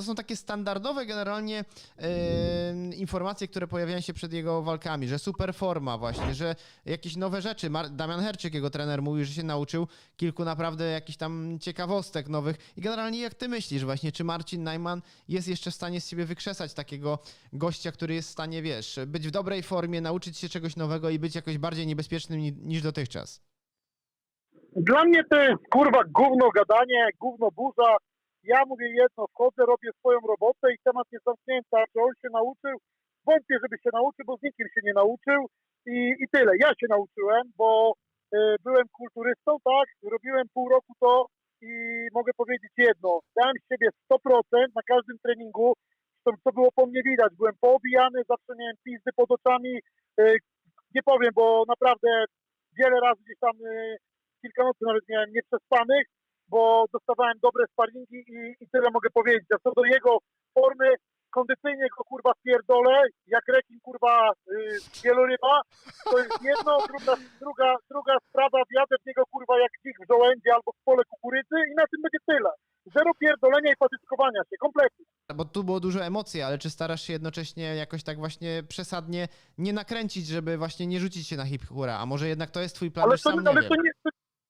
to są takie standardowe generalnie e, informacje, które pojawiają się przed jego walkami, że super forma właśnie, że jakieś nowe rzeczy. Mar- Damian Herczyk, jego trener, mówił, że się nauczył kilku naprawdę jakichś tam ciekawostek nowych. I generalnie jak ty myślisz właśnie, czy Marcin Najman jest jeszcze w stanie z siebie wykrzesać takiego gościa, który jest w stanie, wiesz, być w dobrej formie, nauczyć się czegoś nowego i być jakoś bardziej niebezpiecznym ni- niż dotychczas? Dla mnie to jest kurwa gówno gadanie, gówno burza. Ja mówię jedno, wchodzę, robię swoją robotę i temat jest zamknięty. A Czy on się nauczył? Wątpię, żeby się nauczył, bo z nikim się nie nauczył i, i tyle. Ja się nauczyłem, bo y, byłem kulturystą, tak, robiłem pół roku to i mogę powiedzieć jedno, dałem siebie 100% na każdym treningu, to, co było po mnie widać, byłem poobijany, zawsze miałem pizdy pod oczami, y, nie powiem, bo naprawdę wiele razy gdzieś tam y, kilka nocy nawet miałem nieprzespanych, bo dostawałem dobre sparingi i, i tyle mogę powiedzieć. A co do jego formy, kondycyjnie go kurwa pierdolę, jak rekin kurwa y, wieloryba, to jest jedno, druga, druga, druga sprawa, wjadę w niego kurwa jak dzik w żołędzie albo w pole kukurydzy i na tym będzie tyle. Zero pierdolenia i patyczkowania się, kompletnie. Bo tu było dużo emocji, ale czy starasz się jednocześnie jakoś tak właśnie przesadnie nie nakręcić, żeby właśnie nie rzucić się na hip hura? A może jednak to jest twój plan, Ale już to, sam nie ale wiem. to nie,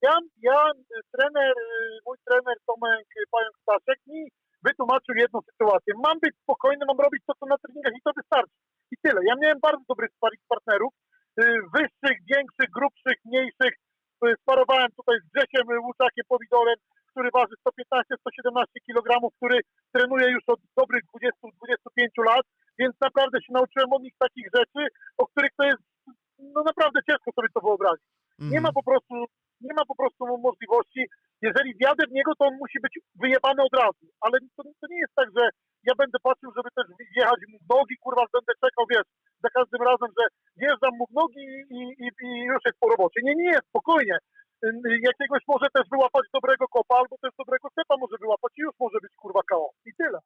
ja, ja, y, trener, y, mój trener Tomek Pająk Staszek mi wytłumaczył jedną sytuację. Mam być spokojny, mam robić to, co na treningach i to wystarczy. I tyle. Ja miałem bardzo dobrych sparring partnerów, y, wyższych, większych, grubszych, mniejszych. Y, Sparowałem tutaj z Grzesiem Łuczakiem Powidorem, który waży 115-117 kg, który trenuje już od dobrych 20-25 lat, więc naprawdę się nauczyłem od nich takich rzeczy, o których to jest no naprawdę ciężko sobie to wyobrazić. Mhm. Nie ma po prostu, nie ma po prostu możliwości. Jeżeli wjadę w niego, to on musi być wyjebany od razu. Ale to, to nie jest tak, że ja będę patrzył, żeby też wjechać mu w nogi, kurwa, będę czekał, wiesz, za każdym razem, że wjeżdżam mu w nogi i, i, i już jest po robocie. Nie, nie, spokojnie. Y, Jakiegoś może